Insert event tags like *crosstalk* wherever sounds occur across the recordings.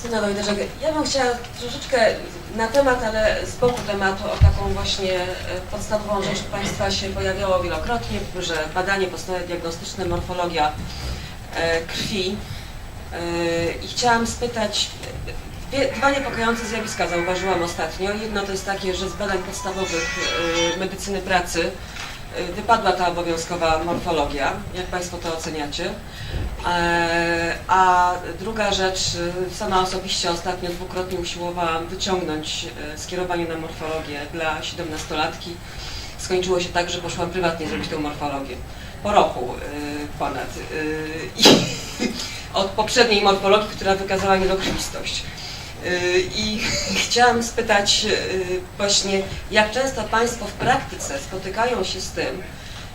Krystyna Wojdarzek. Ja bym chciała troszeczkę na temat, ale z boku tematu, o taką właśnie e, podstawową rzecz Państwa się pojawiało wielokrotnie, że badanie podstawowe diagnostyczne, morfologia e, krwi. E, I chciałam spytać, dwa niepokojące zjawiska zauważyłam ostatnio. Jedno to jest takie, że z badań podstawowych medycyny pracy wypadła ta obowiązkowa morfologia. Jak Państwo to oceniacie? E, A druga rzecz, sama osobiście ostatnio dwukrotnie usiłowałam wyciągnąć e, skierowanie na morfologię dla 17-latki. Skończyło się tak, że poszłam prywatnie zrobić tę morfologię. Po roku e, ponad. I *laughs* od poprzedniej morfologii, która wykazała niedokrwistość. I *laughs* chciałam spytać właśnie, jak często Państwo w praktyce spotykają się z tym,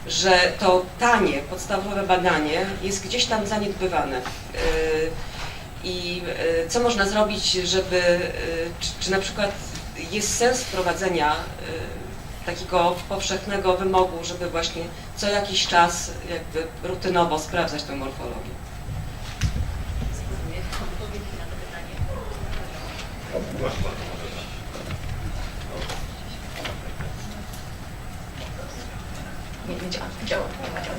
że to tanie, podstawowe badanie jest gdzieś tam zaniedbywane. Yy, I yy, co można zrobić, żeby, yy, czy, czy na przykład jest sens wprowadzenia takiego powszechnego wymogu, żeby właśnie co jakiś czas jakby rutynowo sprawdzać tę morfologię? Odpowiedzi na to pytanie. Nie, nie działa, działa, nie działa.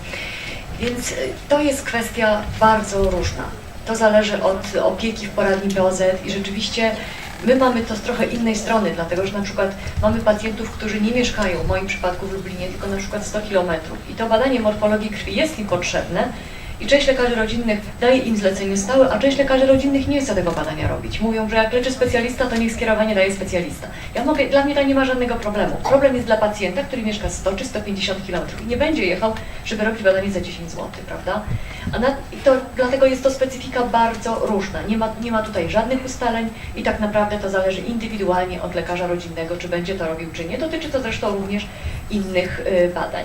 Więc y, to jest kwestia bardzo różna. To zależy od opieki w poradni POZ i rzeczywiście my mamy to z trochę innej strony, dlatego że na przykład mamy pacjentów, którzy nie mieszkają, w moim przypadku w Lublinie, tylko na przykład 100 kilometrów i to badanie morfologii krwi jest im potrzebne, i część lekarzy rodzinnych daje im zlecenie stałe, a część lekarzy rodzinnych nie chce tego badania robić. Mówią, że jak leczy specjalista, to niech skierowanie daje specjalista. Ja mogę, dla mnie to nie ma żadnego problemu. Problem jest dla pacjenta, który mieszka 100 czy 150 km i nie będzie jechał, żeby robić badanie za 10 zł, prawda? A na, to, dlatego jest to specyfika bardzo różna. Nie ma, nie ma tutaj żadnych ustaleń i tak naprawdę to zależy indywidualnie od lekarza rodzinnego, czy będzie to robił, czy nie. Dotyczy to zresztą również innych y, badań.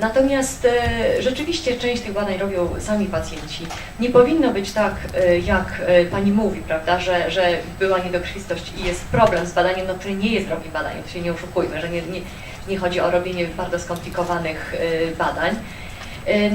Natomiast e, rzeczywiście część tych badań robią sami pacjenci. Nie powinno być tak, e, jak e, pani mówi, prawda, że, że była niedokrwistość i jest problem z badaniem, no który nie jest drogim badaniem, to się nie oszukujmy, że nie, nie, nie chodzi o robienie bardzo skomplikowanych badań.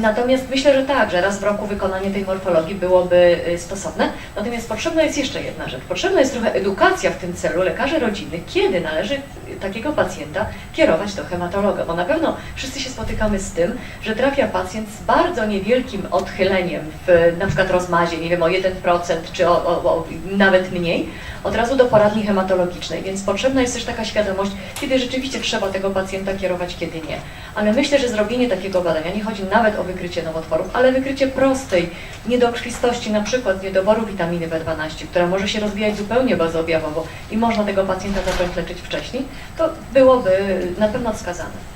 Natomiast myślę, że tak, że raz w roku wykonanie tej morfologii byłoby stosowne. Natomiast potrzebna jest jeszcze jedna rzecz. Potrzebna jest trochę edukacja w tym celu lekarzy rodzinnych, kiedy należy takiego pacjenta kierować do hematologa. Bo na pewno wszyscy się spotykamy z tym, że trafia pacjent z bardzo niewielkim odchyleniem w na przykład rozmazie, nie wiem, o 1% czy o, o, o nawet mniej, od razu do poradni hematologicznej. Więc potrzebna jest też taka świadomość, kiedy rzeczywiście trzeba tego pacjenta kierować, kiedy nie. Ale myślę, że zrobienie takiego badania, nie chodzi nawet o wykrycie nowotworów, ale wykrycie prostej niedokrwistości, na przykład niedoboru witaminy B12, która może się rozwijać zupełnie bezobjawowo i można tego pacjenta zacząć leczyć wcześniej, to byłoby na pewno wskazane.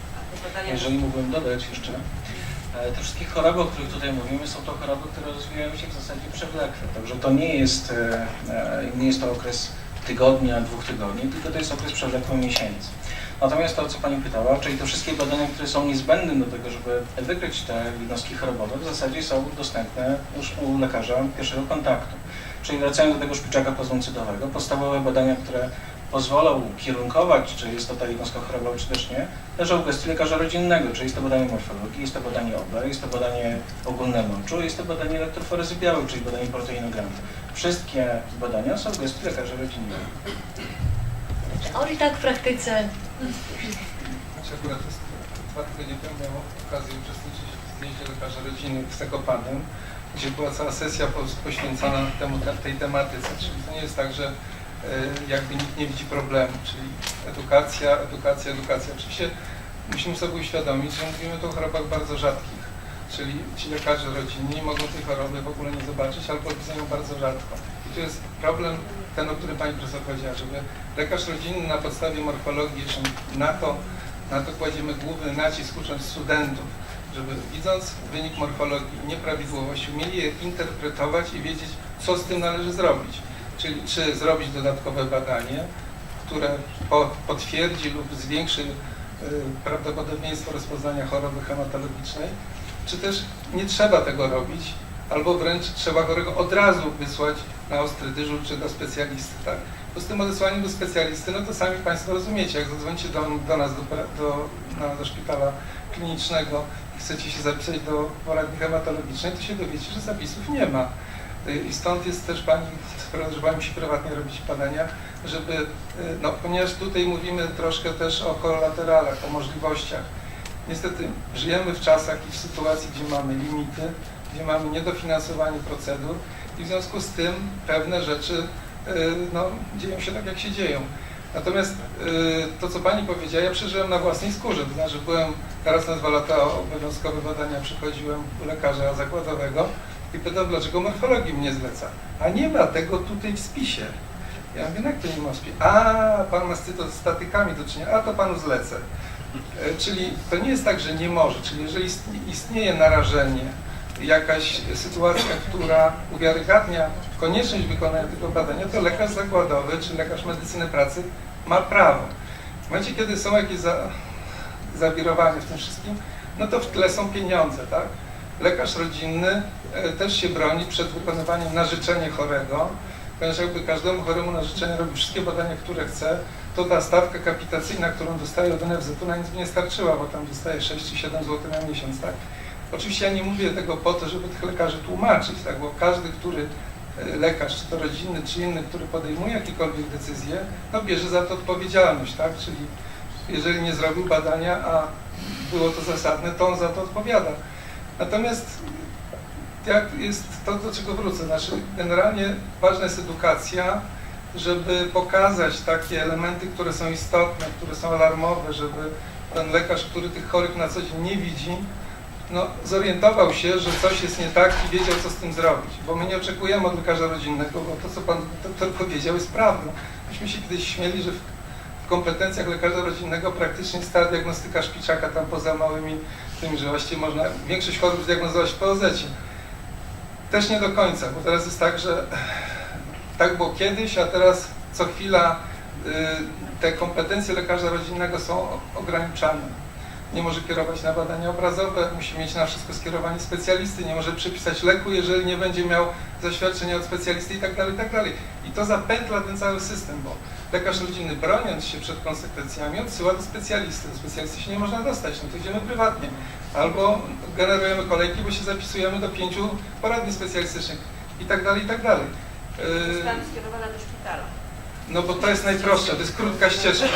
Jeżeli mógłbym dodać jeszcze, e, te wszystkie choroby, o których tutaj mówimy, są to choroby, które rozwijają się w zasadzie przewlekle. Także to nie jest, e, e, nie jest to okres tygodnia, dwóch tygodni, tylko to jest okres przewlekły miesięcy. Natomiast to, co Pani pytała, czyli te wszystkie badania, które są niezbędne do tego, żeby wykryć te jednostki chorobowe, w zasadzie są dostępne już u lekarza pierwszego kontaktu. Czyli wracając do tego szpiczaka plazmoncydowego, podstawowe badania, które pozwolą kierunkować, czy jest to ta jednostka chorobowa, czy też nie, leżą w gestii lekarza rodzinnego, czyli jest to badanie morfologii, jest to badanie OB, jest to badanie ogólne moczu, jest to badanie elektroforezy białej, czyli badanie proteinogramu. Wszystkie badania są w gestii lekarza rodzinnego. Teorii tak, w praktyce Znaczy akurat dwa tygodnie temu miałem okazję uczestniczyć w zjeździe lekarza rodziny w Zakopanem, gdzie była cała sesja poświęcona temu, te, tej tematyce. Czyli to nie jest tak, że jakby nikt nie widzi problemu, czyli edukacja, edukacja, edukacja. Oczywiście musimy sobie uświadomić, że mówimy tu o chorobach bardzo rzadkich, czyli ci lekarze rodzinni mogą tej choroby w ogóle nie zobaczyć albo widzą ją bardzo rzadko. I tu jest problem ten, o którym Pani Profesor powiedziała, żeby lekarz rodzinny na podstawie morfologii, na to, na to kładziemy główny nacisk ucząc studentów, żeby widząc wynik morfologii nieprawidłowości, umieli je interpretować i wiedzieć, co z tym należy zrobić. Czyli czy zrobić dodatkowe badanie, które po, potwierdzi lub zwiększy y, prawdopodobieństwo rozpoznania choroby hematologicznej, czy też nie trzeba tego robić, albo wręcz trzeba chorego od razu wysłać na ostry dyżur czy do specjalisty. Tak? Bo z tym odesłaniem do specjalisty, no to sami Państwo rozumiecie, jak zadzwonicie do, do nas, do, do, do szpitala klinicznego i chcecie się zapisać do poradni hematologicznej, to się dowiecie, że zapisów nie ma. Y, I stąd jest też *laughs* że Pani musi prywatnie robić badania, żeby, y, no ponieważ tutaj mówimy troszkę też o kolateralach, o możliwościach. Niestety żyjemy w czasach i w sytuacji, gdzie mamy limity, gdzie mamy niedofinansowanie procedur i w związku z tym pewne rzeczy y, no, dzieją się tak, jak się dzieją. Natomiast to, co Pani powiedziała, ja przeżyłem na własnej skórze, to znaczy byłem raz na dwa lata obowiązkowe badania, przychodziłem u lekarza zakładowego i pytał, dlaczego morfologii mnie zleca. A nie ma tego tutaj w spisie. Ja mówię, jak to nie ma w spisie? A, Pan ma z cytostatykami do czynienia, a to Panu zlecę. E, Czyli to nie jest tak, że nie może, czyli jeżeli istnie- istnieje narażenie, jakaś sytuacja, która uwiarygadnia konieczność wykonania tego badania, to lekarz zakładowy czy lekarz medycyny pracy ma prawo. W momencie, kiedy są jakieś za, zawirowania w tym wszystkim, no to w tle są pieniądze, tak? Lekarz rodzinny też się broni przed wykonywaniem na życzenie chorego, ponieważ jakby każdemu choremu na życzenie robi wszystkie badania, które chce, to ta stawka kapitacyjna, którą dostaje od NFZ-u na nic nie starczyła, bo tam dostaje 6 czy 7 zł na miesiąc, tak? Oczywiście ja nie mówię tego po to, żeby tych lekarzy tłumaczyć, tak? bo każdy, który e, lekarz, czy to rodzinny, czy inny, który podejmuje jakiekolwiek decyzje, no bierze za to odpowiedzialność, tak? Czyli jeżeli nie zrobił badania, a było to zasadne, to on za to odpowiada. Natomiast jak jest to, do czego wrócę, znaczy generalnie ważna jest edukacja, żeby pokazać takie elementy, które są istotne, które są alarmowe, żeby ten lekarz, który tych chorych na co dzień nie widzi, no, zorientował się, że coś jest nie tak i wiedział, co z tym zrobić. Bo my nie oczekujemy od lekarza rodzinnego, bo to, co pan doktor powiedział, jest prawdą. Myśmy się kiedyś śmieli, że w, kompetencjach lekarza rodzinnego praktycznie ta diagnostyka szpiczaka tam poza małymi tymi, że właściwie można większość chorób zdiagnozować w POZ. Też nie do końca, bo teraz jest tak, że tak było kiedyś, a teraz co chwila y, te kompetencje lekarza rodzinnego są ograniczane. Nie może kierować na badania obrazowe, musi mieć na wszystko skierowanie specjalisty, nie może przepisać leku, jeżeli nie będzie miał zaświadczenia od specjalisty i tak dalej, i tak dalej. I to zapętla ten cały system, bo lekarz rodzinny broniąc się przed konsekwencjami odsyła do specjalisty. Do specjalisty się nie można dostać, no to idziemy prywatnie. Albo generujemy kolejki, bo się zapisujemy do pięciu poradni specjalistycznych i tak dalej, i tak dalej. Zostałam skierowana do szpitala. No bo to jest najprostsze, to jest krótka ścieżka.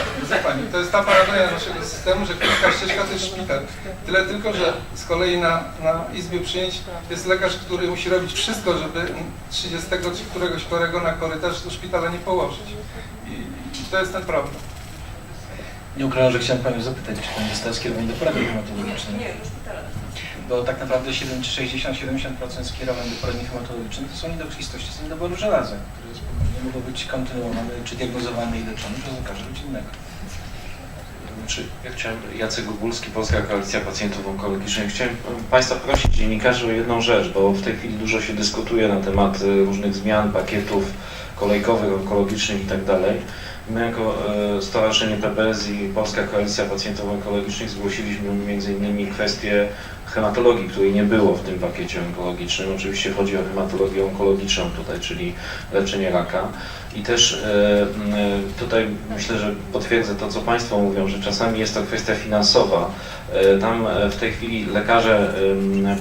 Pani, to jest ta paranoja naszego systemu, że krótka ścieżka to jest szpital. Tyle tylko, że z kolei na, na izbie przyjęć jest lekarz, który musi robić wszystko, żeby 30 czy któregoś chorego na korytarz do szpitala nie położyć. I, i to jest ten problem. Nie ukrywam, że chciałem Panią zapytać, czy Pani została skierowany do poradni Nie, hematologicznej? nie, do szpitala. Bo tak naprawdę 7, czy 60-70% skierowań do poradni hematologicznych to są niedokrwistości z niedoboru żelaza, które spokojnie mogą być kontynuowane czy diagnozowane i leczone przez lekarza rodzinnego. Czy ja chciałem, Jacek Gugulski, Polska Koalicja Pacjentów Onkologicznych. Chciałem Państwa prosić, dziennikarzy, o jedną rzecz, bo w tej chwili dużo się dyskutuje na temat e, różnych zmian, pakietów kolejkowych, onkologicznych itd. My jako e, Stowarzyszenie PPS i Polska Koalicja Pacjentów Onkologicznych zgłosiliśmy m.in. kwestię hematologii, której nie było w tym pakiecie onkologicznym. Oczywiście chodzi o hematologię onkologiczną tutaj, czyli leczenie raka. I też e, m, tutaj myślę, że potwierdzę to, co Państwo mówią, że czasami jest to kwestia finansowa. E, Tam e, w tej chwili lekarze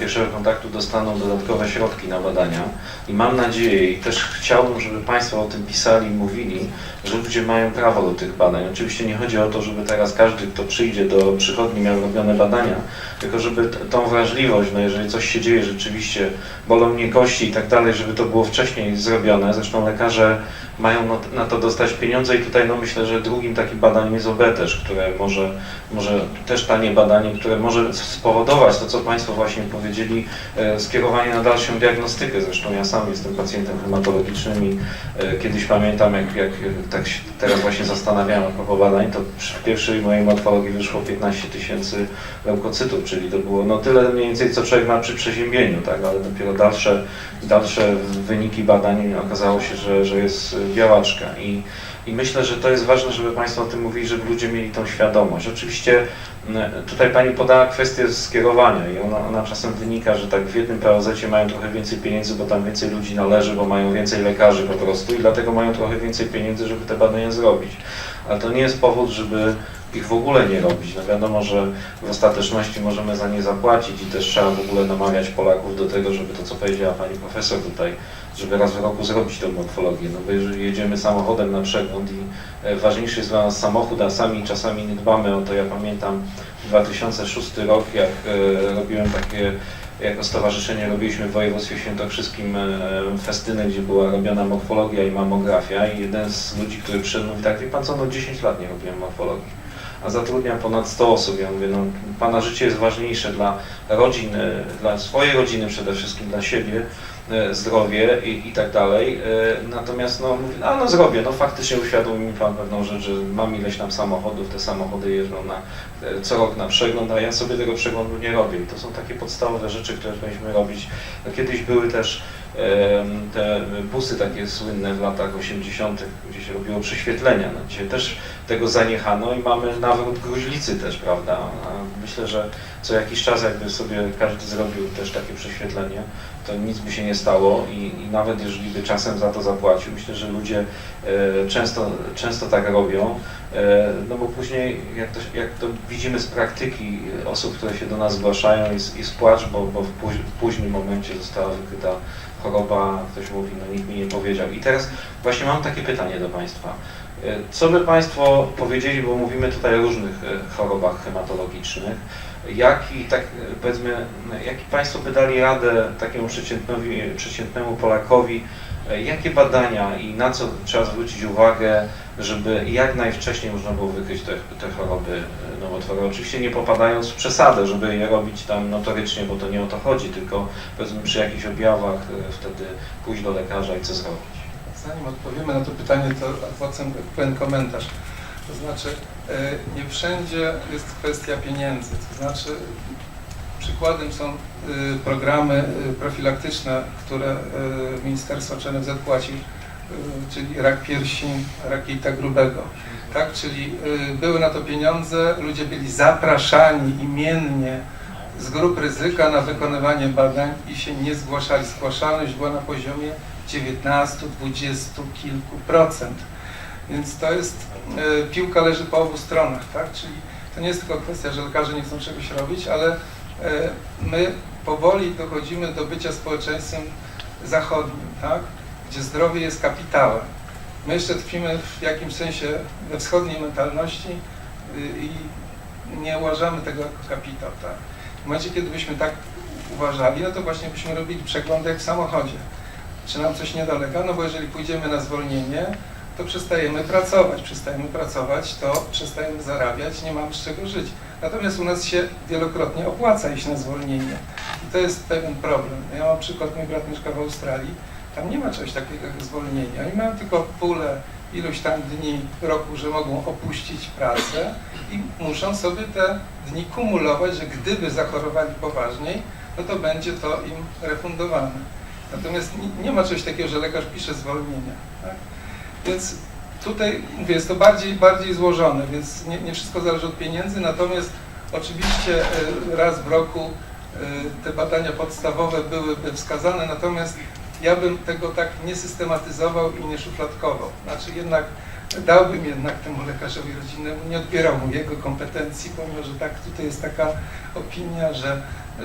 pierwszego kontaktu dostaną dodatkowe środki na badania i mam nadzieję i też chciałbym, żeby Państwo o tym pisali mówili, że ludzie mają prawo do tych badań. Oczywiście nie chodzi o to, żeby teraz każdy, kto przyjdzie do przychodni miał robione badania, tylko żeby tą wrażliwość, no jeżeli coś się dzieje rzeczywiście, bolą mnie kości i tak dalej, żeby to było wcześniej zrobione. Zresztą lekarze mają na- to dostać pieniądze i tutaj no myślę, że drugim takim badaniem jest OB też, które może, może też tanie badanie, które może spowodować to, co Państwo właśnie powiedzieli, e, skierowanie na dalszą diagnostykę. Zresztą ja sam jestem pacjentem hematologicznym i e, kiedyś pamiętam, jak, jak tak się teraz właśnie zastanawiałem a propos badań, to przy pierwszej mojej morfologii wyszło 15 tysięcy leukocytów, czyli to było no tyle mniej więcej, co człowiek ma przy przeziębieniu, tak, ale dopiero dalsze, dalsze wyniki badań okazało się, że, że jest białaczka i, i myślę, że to jest ważne, żeby Państwo o tym mówili, żeby ludzie mieli tą świadomość. Oczywiście tutaj Pani podała kwestię skierowania i ona, ona czasem wynika, że tak w jednym POZ mają trochę więcej pieniędzy, bo tam więcej ludzi należy, bo mają więcej lekarzy po prostu i dlatego mają trochę więcej pieniędzy, żeby te badania zrobić. Ale to nie jest powód, żeby ich w ogóle nie robić. No wiadomo, że w ostateczności możemy za nie zapłacić i też trzeba w ogóle namawiać Polaków do tego, żeby to, co powiedziała pani profesor tutaj, żeby raz w roku zrobić tą morfologię. No bo jeżeli jedziemy samochodem na przegląd i e, ważniejszy jest dla nas samochód, a sami czasami nie dbamy o to. Ja pamiętam 2006 rok, jak e, robiłem takie jako stowarzyszenie robiliśmy w województwie świętokrzyskim e, festynę, gdzie była robiona morfologia i mamografia i jeden z ludzi, który przyszedł mówi tak, wie pan co, no 10 lat nie robiłem morfologii, a zatrudniam ponad 100 osób. Ja mówię, no pana życie jest ważniejsze dla rodziny, dla swojej rodziny przede wszystkim, dla siebie, zdrowie i, i tak dalej. E, Natomiast no, mówię, a no zrobię, no faktycznie uświadomił mi pan pewną rzecz, że mam ileś tam samochodów, te samochody jeżdżą na, e, co rok na przegląd, a ja sobie tego przeglądu nie robię. I to są takie podstawowe rzeczy, które powinniśmy robić. No, kiedyś były też te busy takie słynne w latach 80., gdzie się robiło prześwietlenia. No, dzisiaj też tego zaniechano i mamy nawrót gruźlicy też, prawda? Myślę, że co jakiś czas jakby sobie każdy zrobił też takie prześwietlenie, to nic by się nie stało i, i nawet jeżeli by czasem za to zapłacił, myślę, że ludzie e, często, często tak robią, e, no bo później jak to, jak to widzimy z praktyki e, osób, które się do nas zgłaszają jest, jest płacz, bo, bo w, póź, w późnym momencie została wykryta choroba, ktoś mówi, no nikt mi nie powiedział. I teraz właśnie mam takie pytanie do Państwa. E, Co by Państwo powiedzieli, bo mówimy tutaj o różnych e, chorobach hematologicznych, jaki, tak e, powiedzmy, jaki Państwo by dali radę takiemu przeciętnemu Polakowi, jakie badania i na co trzeba zwrócić uwagę, żeby jak najwcześniej można było wykryć te, te choroby nowotworowe. Oczywiście nie popadając w przesadę, żeby je robić tam notorycznie, bo to nie o to chodzi, tylko powiedzmy przy jakichś objawach wtedy pójść do lekarza i co zrobić. Zanim odpowiemy na to pytanie, to adwocem pewien komentarz. To znaczy, e, nie wszędzie jest kwestia pieniędzy. To znaczy, przykładem są e, programy e, profilaktyczne, które Ministerstwo czy NFZ płaci, czyli rak piersi, rak jelita grubego. Tak, czyli były na to pieniądze, ludzie byli zapraszani imiennie z grup ryzyka na wykonywanie badań i się nie zgłaszali. Zgłaszalność była na poziomie 19, 20 kilku procent. Więc to jest, e, piłka leży po obu stronach, tak? Czyli to nie jest tylko kwestia, że lekarze nie chcą czegoś robić, ale e, my powoli dochodzimy do bycia społeczeństwem zachodnim, tak? Gdzie zdrowie jest kapitałem. My jeszcze tkwimy w jakimś sensie we wschodniej mentalności y, i nie uważamy tego jako kapitał, tak? W momencie, kiedy byśmy tak uważali, no to właśnie byśmy robili przegląd jak w samochodzie. Czy nam coś nie dolega? No bo jeżeli pójdziemy na zwolnienie, to przestajemy pracować. Przestajemy pracować, to przestajemy zarabiać, nie mamy z czego żyć. Natomiast u nas się wielokrotnie opłaca iść na zwolnienie. I to jest pewien problem. Ja mam przykład, mój brat mieszka w Australii, tam nie ma czegoś takiego jak zwolnienie. Oni mają tylko pulę iluś tam dni roku, że mogą opuścić pracę i muszą sobie te dni kumulować, że gdyby zachorowali poważniej, no to będzie to im refundowane. Natomiast nie, ma czegoś takiego, że lekarz pisze zwolnienia. Tak? Więc tutaj mówię, jest to bardziej, bardziej złożone, więc nie, nie wszystko zależy od pieniędzy, natomiast oczywiście e, raz w roku e, te badania podstawowe byłyby wskazane, natomiast ja bym tego tak nie systematyzował i nie szufladkował. Znaczy jednak dałbym jednak temu lekarzowi rodzinnemu, nie odbierał mu jego kompetencji, pomimo że tak tutaj jest taka opinia, że,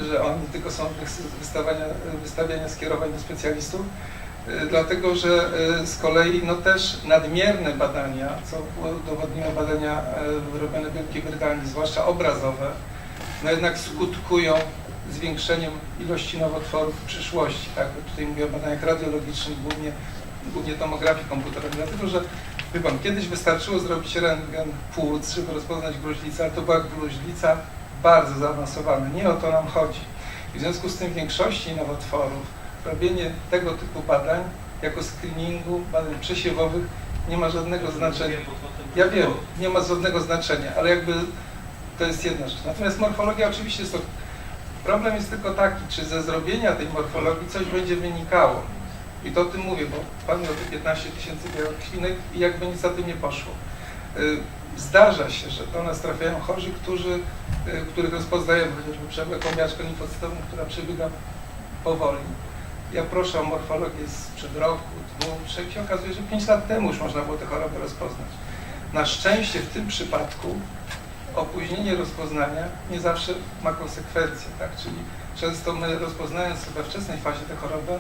że oni tylko są wys- wystawiania, wystawiania skierowań do specjalistów, E, dlatego że e, z kolei no też nadmierne badania, co udowodniły badania e, robione w Wielkiej Brytanii, zwłaszcza obrazowe, no jednak skutkują zwiększeniem ilości nowotworów w przyszłości. Tak? Tutaj mówię o badaniach radiologicznych, głównie, głównie tomografii komputerowej, dlatego że wie pan, kiedyś wystarczyło zrobić rentgen płuc, żeby rozpoznać gruźlicę, to była gruźlica bardzo zaawansowana. Nie o to nam chodzi. I w związku z tym w większości nowotworów robienie tego typu badań jako screeningu, badań przesiewowych nie ma żadnego znaczenia. Ja wiem, nie ma żadnego znaczenia, ale jakby to jest jedna rzecz. Natomiast morfologia oczywiście jest to... Problem jest tylko taki, czy ze zrobienia tej morfologii coś będzie wynikało. I to o tym mówię, bo Pan miał te 15 tysięcy białokwinek i jakby nic za tym nie poszło. Y, Zdarza się, że do nas trafiają chorzy, którzy, y, których rozpoznajemy, chociażby przewlekłą miażdżkę limfocytową, która przebiega powoli. Ja proszę o morfologię sprzed roku, dwóch, trzech się okazuje, że 5 lat temu już można było tę chorobę rozpoznać. Na szczęście w tym przypadku opóźnienie rozpoznania nie zawsze ma konsekwencje, tak? Czyli często my rozpoznając we wczesnej fazie tę chorobę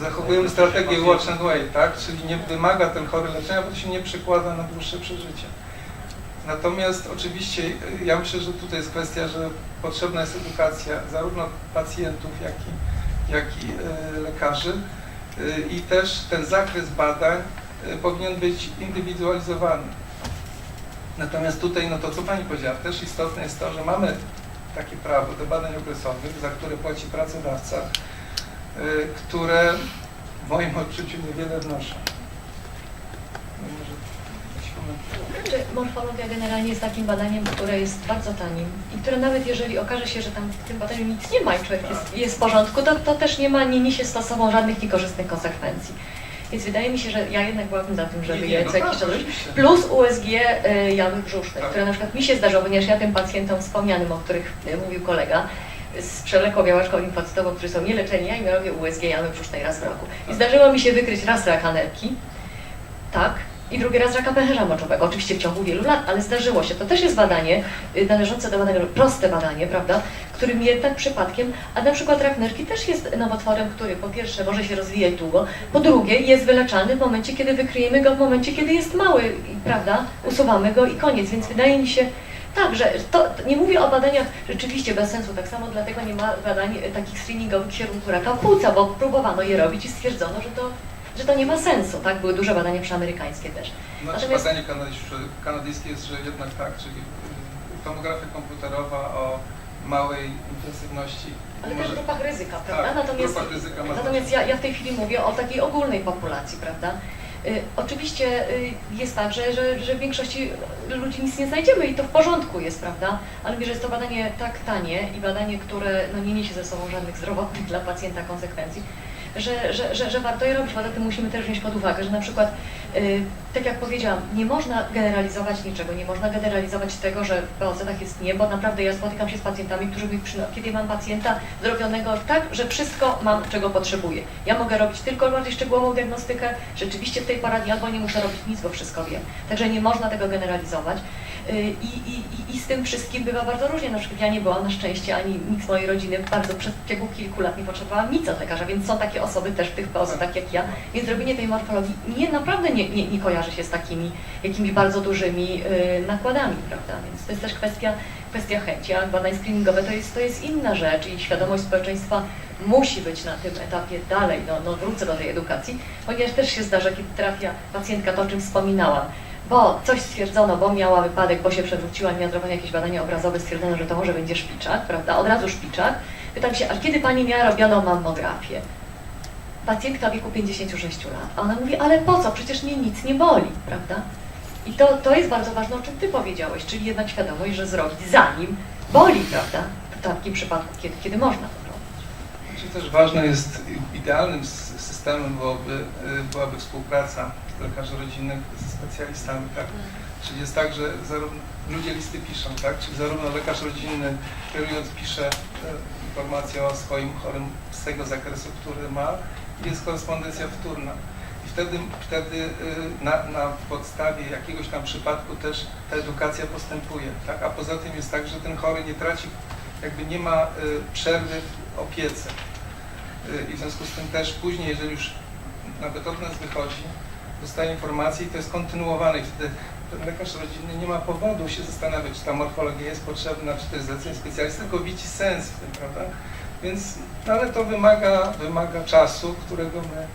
zachowujemy strategię watch and wait, tak? Czyli nie wymaga ten chory leczenia, bo to się nie przekłada na dłuższe przeżycie. Natomiast oczywiście ja myślę, że tutaj jest kwestia, że potrzebna jest edukacja zarówno pacjentów, jak i, jak i y, lekarzy y, i też ten zakres badań y, powinien być indywidualizowany. Natomiast tutaj, no to co Pani powiedziała, też istotne jest to, że mamy takie prawo do badań okresowych, za które płaci pracodawca, które w moim odczuciu niewiele wnoszą. No morfologia generalnie jest takim badaniem, które jest bardzo tanim i które nawet jeżeli okaże się, że tam w tym badaniu nic nie ma i człowiek jest, jest w porządku, to, to też nie ma, nie niesie z sobą żadnych niekorzystnych konsekwencji. Więc wydaje mi się, że ja jednak byłabym za tym, żeby je co jakiś tak, czas. Plus USG y, jamy brzusznych, Tak. które na przykład mi się zdarzyło, ponieważ ja tym pacjentom wspomnianym, o których y, mówił kolega, z przewlekłą białaczką limfocytową, którzy są nieleczeni, ja im robię USG jamy brzusznej raz w roku. I zdarzyło mi się wykryć raz rak nerki, tak, i drugi raz raka pęcherza moczowego, oczywiście w ciągu wielu lat, ale zdarzyło się. To też jest badanie y, należące do badań, proste badanie, prawda, którym jednak przypadkiem, a na przykład rak nerki też jest nowotworem, który po pierwsze może się rozwijać długo, po drugie jest wyleczany w momencie, kiedy wykryjemy go, w momencie, kiedy jest mały, prawda, usuwamy go i koniec, więc wydaje mi się, tak, że to, nie mówię o badaniach rzeczywiście bez sensu, tak samo dlatego nie ma badań y, takich screeningowych w kierunku raka płuca, bo próbowano je robić i stwierdzono, że to, że to nie ma sensu, tak, były duże badania przeamerykańskie też. Znaczy Natomiast- badanie kanadyjskie, jest, że jednak tak, czyli y, tomografia komputerowa o małej intensywności Ale też w grupach ryzyka, prawda? Tak, natomiast grupach ryzyka natomiast ja, ja w tej chwili mówię o takiej ogólnej populacji, prawda? Y, oczywiście y, jest tak, że, że, że w większości ludzi nic nie znajdziemy i to w porządku jest, prawda? Ale mówię, że jest to badanie tak tanie i badanie, które no, nie niesie ze sobą żadnych zdrowotnych dla pacjenta konsekwencji, że, że, że, że warto je robić. Poza tym musimy też wziąć pod uwagę, że na przykład, y, tak jak powiedziałam, nie można generalizować niczego, nie można generalizować tego, że w POZ-ach jest nie, bo naprawdę ja spotykam się z pacjentami, którzy mi kiedy mam pacjenta zrobionego tak, że wszystko mam, czego potrzebuję. Ja mogę robić tylko bardziej szczegółową diagnostykę, rzeczywiście w tej poradni albo nie muszę robić nic, bo wszystko wiem. Także nie można tego generalizować. I, i, i, z tym wszystkim bywa bardzo różnie. Na przykład ja nie byłam na szczęście, ani nikt z mojej rodziny bardzo przez ciągu kilku lat nie potrzebowałam nic od lekarza, więc są takie osoby też w tych POZ, tak jak ja. Więc robienie tej morfologii nie, naprawdę nie, nie, nie kojarzy się z takimi jakimiś bardzo dużymi y, nakładami, prawda? Więc to jest też kwestia, kwestia chęci, a badań screeningowe to jest, to jest inna rzecz i świadomość społeczeństwa musi być na tym etapie dalej, no, no wrócę do tej edukacji, ponieważ też się zdarza, kiedy trafia pacjentka, to o czym wspominałam, bo coś stwierdzono, bo miała wypadek, bo się przewróciła, miała zrobione jakieś badania obrazowe, stwierdzono, że to może będzie szpiczak, prawda? Od razu szpiczak. Pytam się, a kiedy Pani miała robioną mammografię? Pacjentka wieku 56 lat. A ona mówi, ale po co? Przecież mnie nic nie boli, prawda? I to, to jest bardzo ważne, o czym Ty powiedziałeś, czyli jednak świadomość, że zrobić zanim boli, prawda? W takim przypadku, kiedy, kiedy można to robić. Czy też ważne jest, idealnym systemem byłoby, y, byłaby współpraca lekarzy rodzinnych ze specjalistami, tak? Czyli jest tak, że zarówno, ludzie listy piszą, tak? Czyli zarówno lekarz rodzinny kierując pisze e, informację o swoim chorym z tego zakresu, który ma jest korespondencja wtórna. I wtedy, wtedy y, na, na podstawie jakiegoś tam przypadku też ta edukacja postępuje, tak? A poza tym jest tak, że ten chory nie traci, jakby nie ma y, przerwy w opiece. Y, I w związku z tym też później, jeżeli już nawet od nas wychodzi, dostaje informację i to jest kontynuowane i wtedy lekarz rodzinny nie ma powodu się zastanawiać, czy ta morfologia jest potrzebna, czy to jest zlecenie specjalisty, tylko widzi sens w tym, prawda? Więc, no ale to wymaga, wymaga czasu, którego my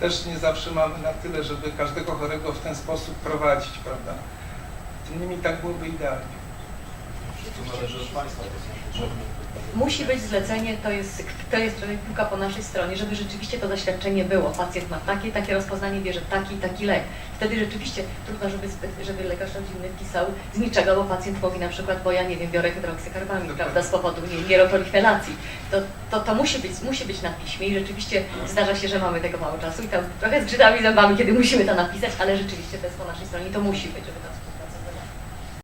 też nie zawsze mamy na tyle, żeby każdego chorego w ten sposób prowadzić, prawda? Tym niemniej tak byłoby idealnie. Od Państwa, to są potrzebne. Musi być zlecenie, to jest, to jest trochę piłka po naszej stronie, żeby rzeczywiście to doświadczenie było. Pacjent ma takie, takie rozpoznanie, bierze taki, taki lek. Wtedy rzeczywiście trudno, żeby, żeby lekarz rodzinny pisał z niczego, bo pacjent mówi na przykład, bo ja nie wiem, biorę hydroksykarbami, Dokładnie. prawda, z powodu nie, nieroproliferacji. To, to, to musi, być, musi być na piśmie i rzeczywiście zdarza się, że mamy tego mało czasu i tam trochę z grzydami zębami, kiedy musimy to napisać, ale rzeczywiście to jest po naszej stronie i to musi być, żeby to